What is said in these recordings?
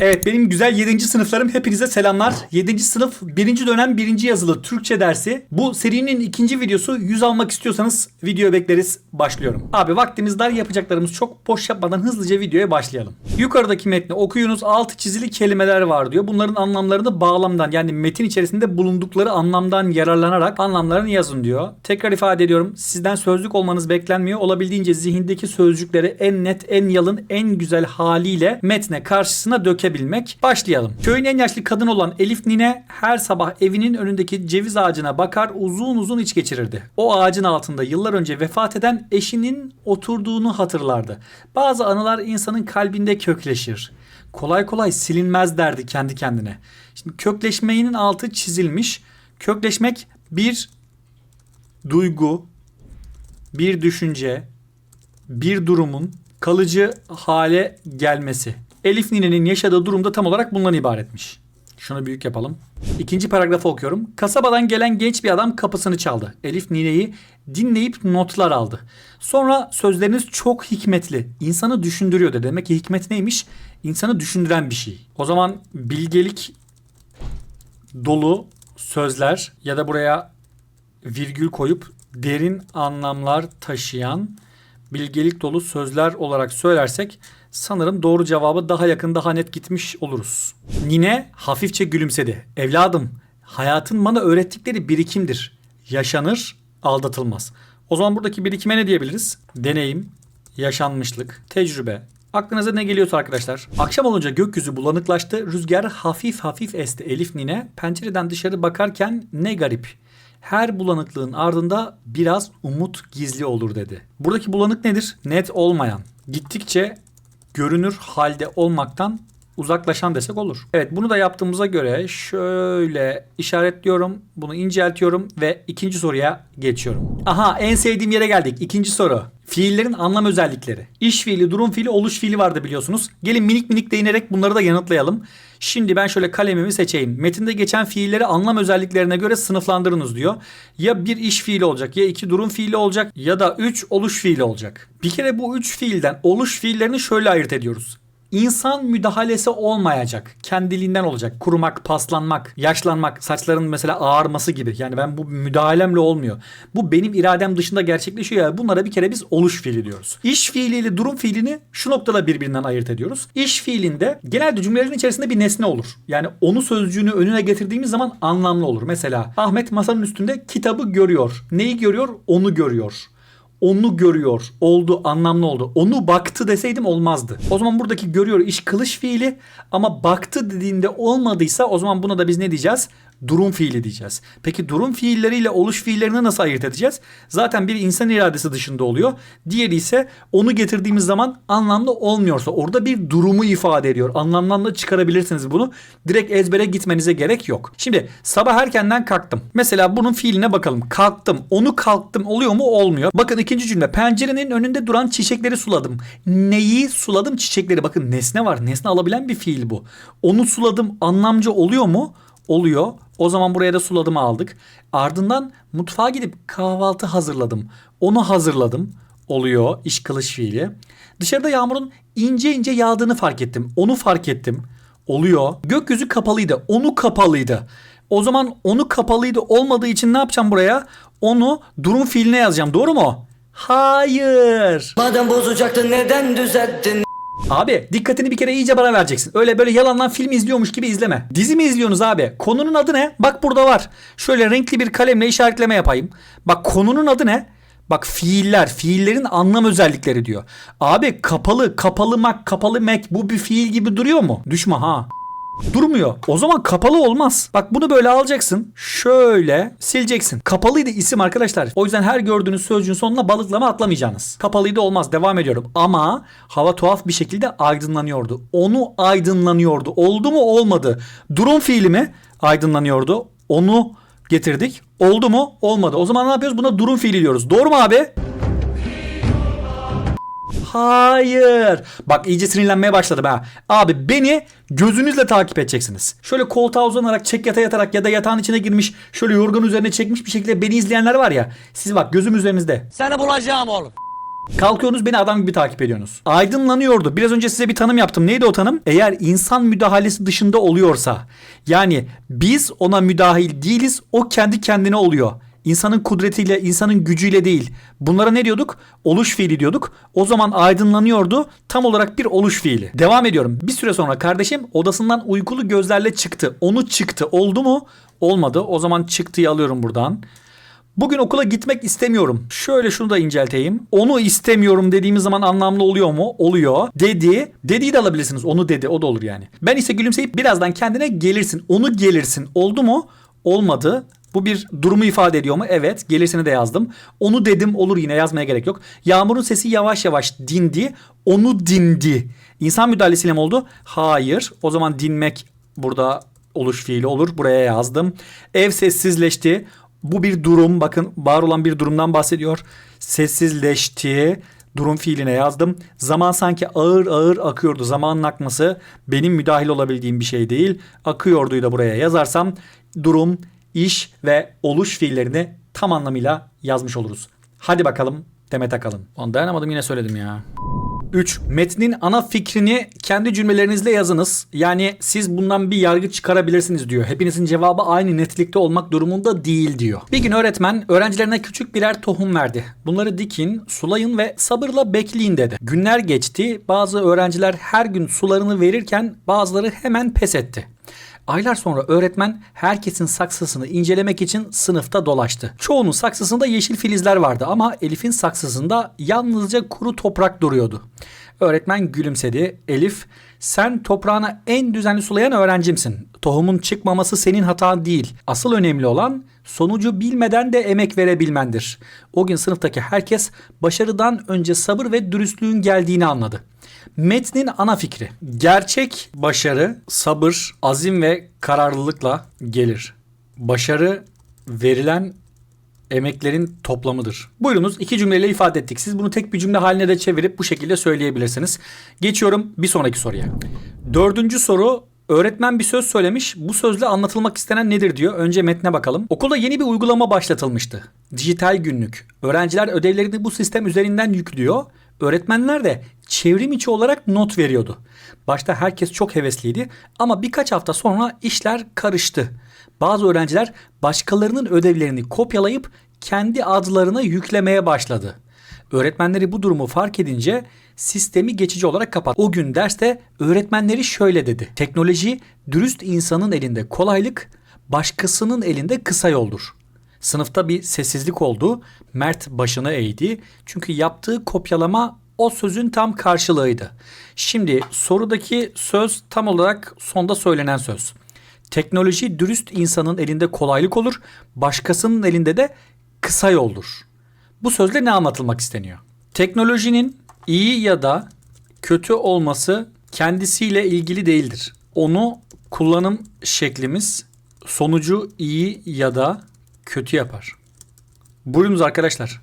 Evet benim güzel 7. sınıflarım hepinize selamlar. 7. sınıf 1. dönem 1. yazılı Türkçe dersi. Bu serinin ikinci videosu 100 almak istiyorsanız video bekleriz. Başlıyorum. Abi vaktimiz dar yapacaklarımız çok boş yapmadan hızlıca videoya başlayalım. Yukarıdaki metni okuyunuz altı çizili kelimeler var diyor. Bunların anlamlarını bağlamdan yani metin içerisinde bulundukları anlamdan yararlanarak anlamlarını yazın diyor. Tekrar ifade ediyorum sizden sözlük olmanız beklenmiyor. Olabildiğince zihindeki sözcükleri en net, en yalın, en güzel haliyle metne karşısına dökebilmek. Başlayalım. Köyün en yaşlı kadın olan Elif Nine her sabah evinin önündeki ceviz ağacına bakar uzun uzun iç geçirirdi. O ağacın altında yıllar önce vefat eden eşinin oturduğunu hatırlardı. Bazı anılar insanın kalbinde kökleşir. Kolay kolay silinmez derdi kendi kendine. Şimdi kökleşmenin altı çizilmiş. Kökleşmek bir duygu, bir düşünce, bir durumun kalıcı hale gelmesi. Elif Nine'nin yaşadığı durumda tam olarak bundan ibaretmiş. Şunu büyük yapalım. İkinci paragrafı okuyorum. Kasabadan gelen genç bir adam kapısını çaldı. Elif Nine'yi dinleyip notlar aldı. Sonra sözleriniz çok hikmetli. İnsanı düşündürüyor dedi. Demek ki hikmet neymiş? İnsanı düşündüren bir şey. O zaman bilgelik dolu sözler ya da buraya virgül koyup derin anlamlar taşıyan bilgelik dolu sözler olarak söylersek sanırım doğru cevabı daha yakın daha net gitmiş oluruz. Nine hafifçe gülümsedi. Evladım hayatın bana öğrettikleri birikimdir. Yaşanır aldatılmaz. O zaman buradaki birikime ne diyebiliriz? Deneyim, yaşanmışlık, tecrübe, Aklınıza ne geliyorsa arkadaşlar. Akşam olunca gökyüzü bulanıklaştı. Rüzgar hafif hafif esti. Elif Nine pencereden dışarı bakarken ne garip. Her bulanıklığın ardında biraz umut gizli olur dedi. Buradaki bulanık nedir? Net olmayan. Gittikçe görünür halde olmaktan uzaklaşan desek olur. Evet bunu da yaptığımıza göre şöyle işaretliyorum. Bunu inceltiyorum ve ikinci soruya geçiyorum. Aha en sevdiğim yere geldik. İkinci soru. Fiillerin anlam özellikleri. İş fiili, durum fiili, oluş fiili vardı biliyorsunuz. Gelin minik minik değinerek bunları da yanıtlayalım. Şimdi ben şöyle kalemimi seçeyim. Metinde geçen fiilleri anlam özelliklerine göre sınıflandırınız diyor. Ya bir iş fiili olacak, ya iki durum fiili olacak ya da üç oluş fiili olacak. Bir kere bu üç fiilden oluş fiillerini şöyle ayırt ediyoruz. İnsan müdahalesi olmayacak. Kendiliğinden olacak. Kurumak, paslanmak, yaşlanmak, saçların mesela ağarması gibi. Yani ben bu müdahalemle olmuyor. Bu benim iradem dışında gerçekleşiyor ya. Bunlara bir kere biz oluş fiili diyoruz. İş fiiliyle durum fiilini şu noktada birbirinden ayırt ediyoruz. İş fiilinde genelde cümlelerin içerisinde bir nesne olur. Yani onu sözcüğünü önüne getirdiğimiz zaman anlamlı olur. Mesela Ahmet masanın üstünde kitabı görüyor. Neyi görüyor? Onu görüyor onu görüyor. Oldu, anlamlı oldu. Onu baktı deseydim olmazdı. O zaman buradaki görüyor iş kılış fiili ama baktı dediğinde olmadıysa o zaman buna da biz ne diyeceğiz? Durum fiili diyeceğiz. Peki durum fiilleriyle oluş fiillerini nasıl ayırt edeceğiz? Zaten bir insan iradesi dışında oluyor. Diğeri ise onu getirdiğimiz zaman anlamlı olmuyorsa orada bir durumu ifade ediyor. Anlamdan da çıkarabilirsiniz bunu. Direkt ezbere gitmenize gerek yok. Şimdi sabah erkenden kalktım. Mesela bunun fiiline bakalım. Kalktım. Onu kalktım oluyor mu? Olmuyor. Bakın ikinci cümle. Pencerenin önünde duran çiçekleri suladım. Neyi suladım? Çiçekleri. Bakın nesne var. Nesne alabilen bir fiil bu. Onu suladım anlamcı oluyor mu? Oluyor. O zaman buraya da suladımı aldık. Ardından mutfağa gidip kahvaltı hazırladım. Onu hazırladım. Oluyor iş kılış fiili. Dışarıda yağmurun ince ince yağdığını fark ettim. Onu fark ettim. Oluyor. Gökyüzü kapalıydı. Onu kapalıydı. O zaman onu kapalıydı olmadığı için ne yapacağım buraya? Onu durum fiiline yazacağım. Doğru mu? Hayır. Madem bozacaktın neden düzelttin? Abi dikkatini bir kere iyice bana vereceksin. Öyle böyle yalandan film izliyormuş gibi izleme. Dizi mi izliyorsunuz abi? Konunun adı ne? Bak burada var. Şöyle renkli bir kalemle işaretleme yapayım. Bak konunun adı ne? Bak fiiller, fiillerin anlam özellikleri diyor. Abi kapalı, kapalı mak, kapalı mek bu bir fiil gibi duruyor mu? Düşme ha. Durmuyor. O zaman kapalı olmaz. Bak bunu böyle alacaksın. Şöyle sileceksin. Kapalıydı isim arkadaşlar. O yüzden her gördüğünüz sözcüğün sonuna balıklama atlamayacaksınız. Kapalıydı olmaz. Devam ediyorum. Ama hava tuhaf bir şekilde aydınlanıyordu. Onu aydınlanıyordu. Oldu mu olmadı. Durum fiili mi aydınlanıyordu. Onu getirdik. Oldu mu? Olmadı. O zaman ne yapıyoruz? Buna durum fiili diyoruz. Doğru mu abi? Hayır. Bak iyice sinirlenmeye başladım ha. Abi beni gözünüzle takip edeceksiniz. Şöyle koltuğa uzanarak çek yata yatarak ya da yatağın içine girmiş şöyle yorganın üzerine çekmiş bir şekilde beni izleyenler var ya. Siz bak gözüm üzerinizde. Seni bulacağım oğlum. Kalkıyorsunuz beni adam gibi takip ediyorsunuz. Aydınlanıyordu. Biraz önce size bir tanım yaptım. Neydi o tanım? Eğer insan müdahalesi dışında oluyorsa yani biz ona müdahil değiliz o kendi kendine oluyor. İnsanın kudretiyle, insanın gücüyle değil. Bunlara ne diyorduk? Oluş fiili diyorduk. O zaman aydınlanıyordu. Tam olarak bir oluş fiili. Devam ediyorum. Bir süre sonra kardeşim odasından uykulu gözlerle çıktı. Onu çıktı. Oldu mu? Olmadı. O zaman çıktıyı alıyorum buradan. Bugün okula gitmek istemiyorum. Şöyle şunu da incelteyim. Onu istemiyorum dediğimiz zaman anlamlı oluyor mu? Oluyor. Dedi. Dediği de alabilirsiniz. Onu dedi. O da olur yani. Ben ise gülümseyip birazdan kendine gelirsin. Onu gelirsin. Oldu mu? Olmadı. Bu bir durumu ifade ediyor mu? Evet. Gelirsini de yazdım. Onu dedim olur yine yazmaya gerek yok. Yağmurun sesi yavaş yavaş dindi. Onu dindi. İnsan müdahalesiyle mi oldu? Hayır. O zaman dinmek burada oluş fiili olur. Buraya yazdım. Ev sessizleşti. Bu bir durum. Bakın var olan bir durumdan bahsediyor. Sessizleşti. Durum fiiline yazdım. Zaman sanki ağır ağır akıyordu. Zamanın akması benim müdahil olabildiğim bir şey değil. Akıyorduyu da buraya yazarsam durum, iş ve oluş fiillerini tam anlamıyla yazmış oluruz. Hadi bakalım Demet Akalın. Onu dayanamadım yine söyledim ya. 3. Metnin ana fikrini kendi cümlelerinizle yazınız. Yani siz bundan bir yargı çıkarabilirsiniz diyor. Hepinizin cevabı aynı netlikte olmak durumunda değil diyor. Bir gün öğretmen öğrencilerine küçük birer tohum verdi. Bunları dikin, sulayın ve sabırla bekleyin dedi. Günler geçti. Bazı öğrenciler her gün sularını verirken bazıları hemen pes etti. Aylar sonra öğretmen herkesin saksısını incelemek için sınıfta dolaştı. Çoğunun saksısında yeşil filizler vardı ama Elif'in saksısında yalnızca kuru toprak duruyordu. Öğretmen gülümsedi. Elif, sen toprağına en düzenli sulayan öğrencimsin. Tohumun çıkmaması senin hatan değil. Asıl önemli olan sonucu bilmeden de emek verebilmendir. O gün sınıftaki herkes başarıdan önce sabır ve dürüstlüğün geldiğini anladı. Metnin ana fikri. Gerçek başarı sabır, azim ve kararlılıkla gelir. Başarı verilen emeklerin toplamıdır. Buyurunuz iki cümleyle ifade ettik. Siz bunu tek bir cümle haline de çevirip bu şekilde söyleyebilirsiniz. Geçiyorum bir sonraki soruya. Dördüncü soru Öğretmen bir söz söylemiş. Bu sözle anlatılmak istenen nedir diyor. Önce metne bakalım. Okulda yeni bir uygulama başlatılmıştı. Dijital günlük. Öğrenciler ödevlerini bu sistem üzerinden yüklüyor. Öğretmenler de çevrim içi olarak not veriyordu. Başta herkes çok hevesliydi ama birkaç hafta sonra işler karıştı. Bazı öğrenciler başkalarının ödevlerini kopyalayıp kendi adlarına yüklemeye başladı. Öğretmenleri bu durumu fark edince sistemi geçici olarak kapattı. O gün derste öğretmenleri şöyle dedi. Teknoloji dürüst insanın elinde kolaylık, başkasının elinde kısa yoldur. Sınıfta bir sessizlik oldu. Mert başını eğdi. Çünkü yaptığı kopyalama o sözün tam karşılığıydı. Şimdi sorudaki söz tam olarak sonda söylenen söz. Teknoloji dürüst insanın elinde kolaylık olur, başkasının elinde de kısa yoldur. Bu sözle ne anlatılmak isteniyor? Teknolojinin iyi ya da kötü olması kendisiyle ilgili değildir. Onu kullanım şeklimiz sonucu iyi ya da kötü yapar. Buyurunuz arkadaşlar.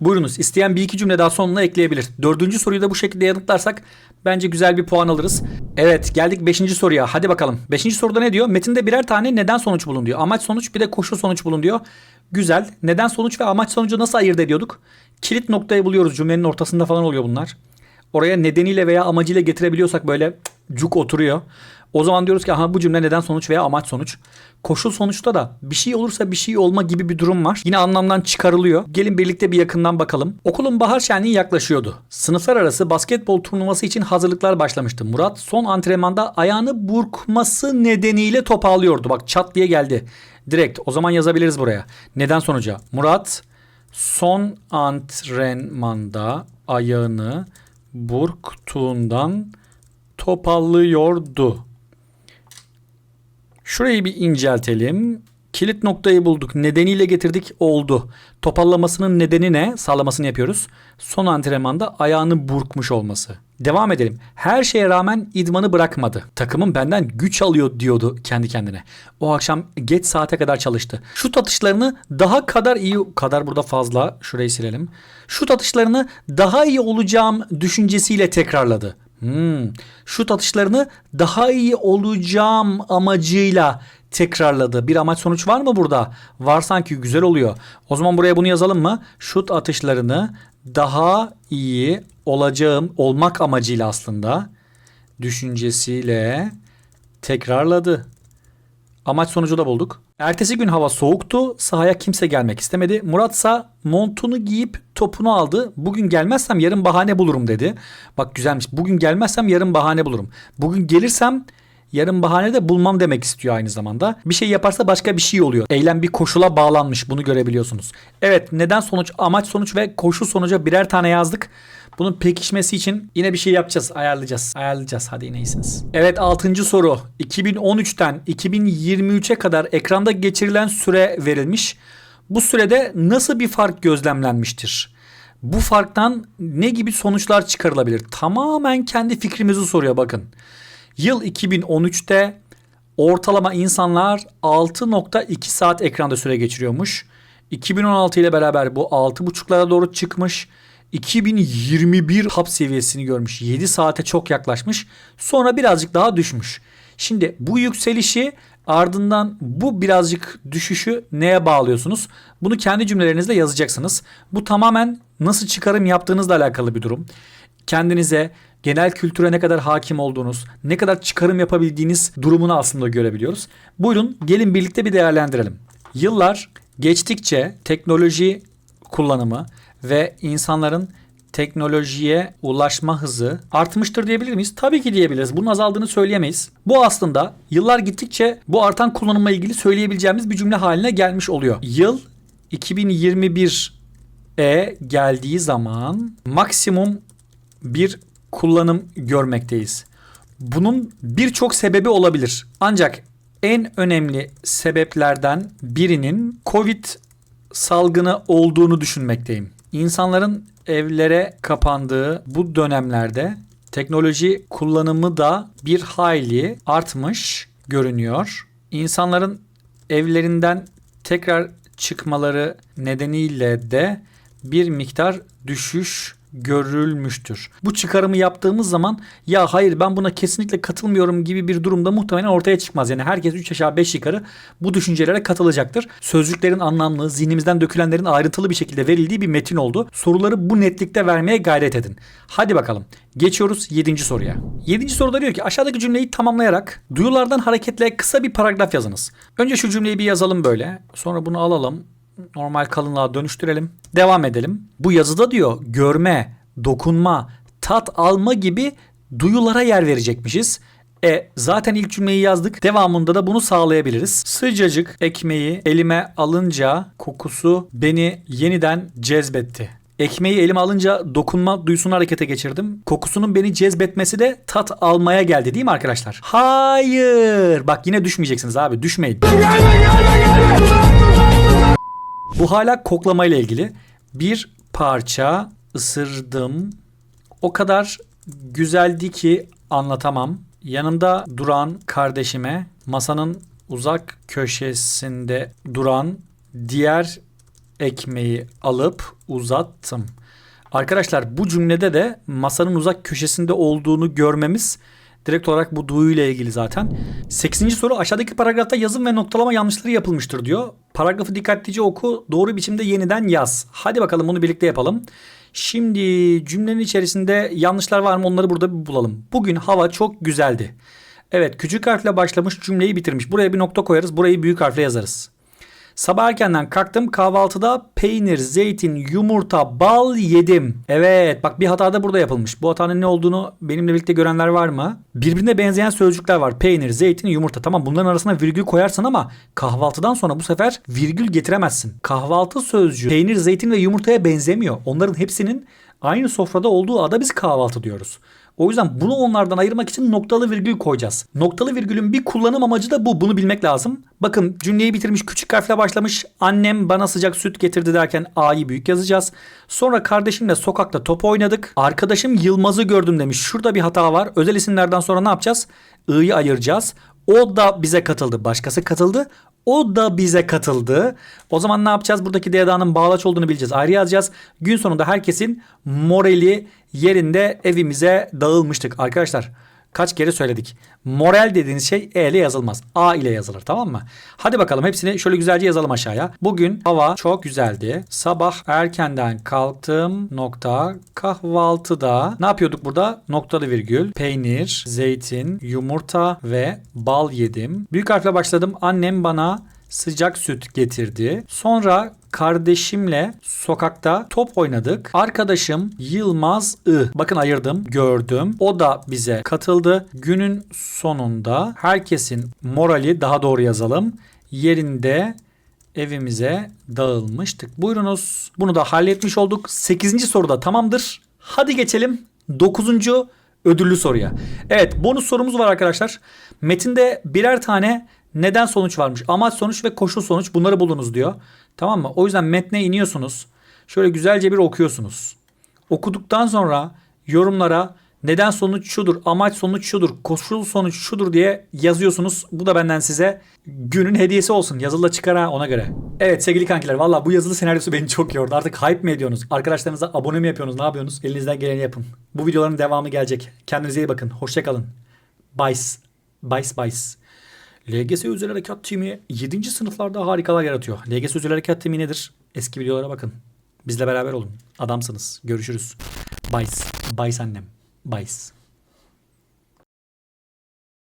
Buyurunuz. İsteyen bir iki cümle daha sonuna ekleyebilir. Dördüncü soruyu da bu şekilde yanıtlarsak bence güzel bir puan alırız. Evet geldik beşinci soruya. Hadi bakalım. Beşinci soruda ne diyor? Metinde birer tane neden sonuç bulun diyor. Amaç sonuç bir de koşul sonuç bulun diyor. Güzel. Neden sonuç ve amaç sonucu nasıl ayırt ediyorduk? Kilit noktayı buluyoruz. Cümlenin ortasında falan oluyor bunlar. Oraya nedeniyle veya amacıyla getirebiliyorsak böyle cuk oturuyor. O zaman diyoruz ki aha bu cümle neden sonuç veya amaç sonuç. Koşul sonuçta da bir şey olursa bir şey olma gibi bir durum var. Yine anlamdan çıkarılıyor. Gelin birlikte bir yakından bakalım. Okulun bahar şenliği yaklaşıyordu. Sınıflar arası basketbol turnuvası için hazırlıklar başlamıştı. Murat son antrenmanda ayağını burkması nedeniyle top ağlıyordu. Bak çat diye geldi. Direkt o zaman yazabiliriz buraya. Neden sonuca? Murat son antrenmanda ayağını burktuğundan topallıyordu. Şurayı bir inceltelim. Kilit noktayı bulduk. Nedeniyle getirdik. Oldu. Topallamasının nedeni ne? Sağlamasını yapıyoruz. Son antrenmanda ayağını burkmuş olması. Devam edelim. Her şeye rağmen idmanı bırakmadı. Takımım benden güç alıyor diyordu kendi kendine. O akşam geç saate kadar çalıştı. Şut atışlarını daha kadar iyi kadar burada fazla. Şurayı silelim. Şut atışlarını daha iyi olacağım düşüncesiyle tekrarladı. Hmm. Şut atışlarını daha iyi olacağım amacıyla tekrarladı. Bir amaç sonuç var mı burada? Var sanki güzel oluyor. O zaman buraya bunu yazalım mı? Şut atışlarını daha iyi olacağım olmak amacıyla aslında düşüncesiyle tekrarladı. Amaç sonucu da bulduk. Ertesi gün hava soğuktu. Sahaya kimse gelmek istemedi. Muratsa montunu giyip topunu aldı. Bugün gelmezsem yarın bahane bulurum dedi. Bak güzelmiş. Bugün gelmezsem yarın bahane bulurum. Bugün gelirsem yarın bahane de bulmam demek istiyor aynı zamanda. Bir şey yaparsa başka bir şey oluyor. Eylem bir koşula bağlanmış. Bunu görebiliyorsunuz. Evet neden sonuç, amaç sonuç ve koşu sonuca birer tane yazdık. Bunun pekişmesi için yine bir şey yapacağız. Ayarlayacağız. Ayarlayacağız. Hadi yine iyisiniz. Evet 6. soru. 2013'ten 2023'e kadar ekranda geçirilen süre verilmiş. Bu sürede nasıl bir fark gözlemlenmiştir? Bu farktan ne gibi sonuçlar çıkarılabilir? Tamamen kendi fikrimizi soruyor bakın. Yıl 2013'te ortalama insanlar 6.2 saat ekranda süre geçiriyormuş. 2016 ile beraber bu 6.5'lara doğru çıkmış. 2021 hap seviyesini görmüş. 7 saate çok yaklaşmış. Sonra birazcık daha düşmüş. Şimdi bu yükselişi ardından bu birazcık düşüşü neye bağlıyorsunuz? Bunu kendi cümlelerinizle yazacaksınız. Bu tamamen nasıl çıkarım yaptığınızla alakalı bir durum. Kendinize genel kültüre ne kadar hakim olduğunuz, ne kadar çıkarım yapabildiğiniz durumunu aslında görebiliyoruz. Buyurun gelin birlikte bir değerlendirelim. Yıllar geçtikçe teknoloji kullanımı ve insanların teknolojiye ulaşma hızı artmıştır diyebilir miyiz? Tabii ki diyebiliriz. Bunun azaldığını söyleyemeyiz. Bu aslında yıllar gittikçe bu artan kullanımla ilgili söyleyebileceğimiz bir cümle haline gelmiş oluyor. Yıl 2021'e geldiği zaman maksimum bir kullanım görmekteyiz. Bunun birçok sebebi olabilir. Ancak en önemli sebeplerden birinin Covid salgını olduğunu düşünmekteyim. İnsanların evlere kapandığı bu dönemlerde teknoloji kullanımı da bir hayli artmış görünüyor. İnsanların evlerinden tekrar çıkmaları nedeniyle de bir miktar düşüş görülmüştür. Bu çıkarımı yaptığımız zaman ya hayır ben buna kesinlikle katılmıyorum gibi bir durumda muhtemelen ortaya çıkmaz. Yani herkes 3 aşağı 5 yukarı bu düşüncelere katılacaktır. Sözcüklerin anlamlı, zihnimizden dökülenlerin ayrıntılı bir şekilde verildiği bir metin oldu. Soruları bu netlikte vermeye gayret edin. Hadi bakalım. Geçiyoruz 7. soruya. 7. soruda diyor ki aşağıdaki cümleyi tamamlayarak duyulardan hareketle kısa bir paragraf yazınız. Önce şu cümleyi bir yazalım böyle. Sonra bunu alalım normal kalınlığa dönüştürelim. Devam edelim. Bu yazıda diyor görme, dokunma, tat alma gibi duyulara yer verecekmişiz. E zaten ilk cümleyi yazdık. Devamında da bunu sağlayabiliriz. Sıcacık ekmeği elime alınca kokusu beni yeniden cezbetti. Ekmeği elime alınca dokunma duyusunu harekete geçirdim. Kokusunun beni cezbetmesi de tat almaya geldi değil mi arkadaşlar? Hayır. Bak yine düşmeyeceksiniz abi. Düşmeyin. Bu hala koklamayla ilgili. Bir parça ısırdım. O kadar güzeldi ki anlatamam. Yanımda duran kardeşime masanın uzak köşesinde duran diğer ekmeği alıp uzattım. Arkadaşlar bu cümlede de masanın uzak köşesinde olduğunu görmemiz direkt olarak bu duyuyla ilgili zaten. 8. soru aşağıdaki paragrafta yazım ve noktalama yanlışları yapılmıştır diyor. Paragrafı dikkatlice oku, doğru biçimde yeniden yaz. Hadi bakalım bunu birlikte yapalım. Şimdi cümlenin içerisinde yanlışlar var mı onları burada bir bulalım. Bugün hava çok güzeldi. Evet küçük harfle başlamış cümleyi bitirmiş. Buraya bir nokta koyarız. Burayı büyük harfle yazarız. Sabah erkenden kalktım kahvaltıda peynir, zeytin, yumurta, bal yedim. Evet bak bir hata da burada yapılmış. Bu hatanın ne olduğunu benimle birlikte görenler var mı? Birbirine benzeyen sözcükler var. Peynir, zeytin, yumurta. Tamam bunların arasına virgül koyarsın ama kahvaltıdan sonra bu sefer virgül getiremezsin. Kahvaltı sözcüğü peynir, zeytin ve yumurtaya benzemiyor. Onların hepsinin aynı sofrada olduğu ada biz kahvaltı diyoruz. O yüzden bunu onlardan ayırmak için noktalı virgül koyacağız. Noktalı virgülün bir kullanım amacı da bu. Bunu bilmek lazım. Bakın cümleyi bitirmiş küçük harfle başlamış. Annem bana sıcak süt getirdi derken A'yı büyük yazacağız. Sonra kardeşimle sokakta top oynadık. Arkadaşım Yılmaz'ı gördüm demiş. Şurada bir hata var. Özel isimlerden sonra ne yapacağız? I'yı ayıracağız. O da bize katıldı. Başkası katıldı. O da bize katıldı. O zaman ne yapacağız? Buradaki DDA'nın bağlaç olduğunu bileceğiz. Ayrı yazacağız. Gün sonunda herkesin morali yerinde evimize dağılmıştık. Arkadaşlar kaç kere söyledik. Moral dediğiniz şey E ile yazılmaz. A ile yazılır tamam mı? Hadi bakalım hepsini şöyle güzelce yazalım aşağıya. Bugün hava çok güzeldi. Sabah erkenden kalktım nokta kahvaltıda ne yapıyorduk burada? Noktalı virgül, peynir, zeytin, yumurta ve bal yedim. Büyük harfle başladım. Annem bana sıcak süt getirdi. Sonra kardeşimle sokakta top oynadık. Arkadaşım Yılmaz I. Bakın ayırdım, gördüm. O da bize katıldı. Günün sonunda herkesin morali daha doğru yazalım. Yerinde evimize dağılmıştık. Buyurunuz. Bunu da halletmiş olduk. 8. soruda tamamdır. Hadi geçelim 9. ödüllü soruya. Evet bonus sorumuz var arkadaşlar. Metinde birer tane neden sonuç varmış. Amaç sonuç ve koşul sonuç bunları bulunuz diyor. Tamam mı? O yüzden metne iniyorsunuz. Şöyle güzelce bir okuyorsunuz. Okuduktan sonra yorumlara neden sonuç şudur, amaç sonuç şudur, koşul sonuç şudur diye yazıyorsunuz. Bu da benden size günün hediyesi olsun. Yazılı çıkar ha ona göre. Evet sevgili kankiler valla bu yazılı senaryosu beni çok yordu. Artık hype mi ediyorsunuz? Arkadaşlarınıza abone mi yapıyorsunuz? Ne yapıyorsunuz? Elinizden geleni yapın. Bu videoların devamı gelecek. Kendinize iyi bakın. Hoşçakalın. Bye. Bye bye. LGS Özel Harekat Timi 7. sınıflarda harikalar yaratıyor. LGS Özel Harekat Timi nedir? Eski videolara bakın. Bizle beraber olun. Adamsınız. Görüşürüz. Bye. Bye annem. Bye.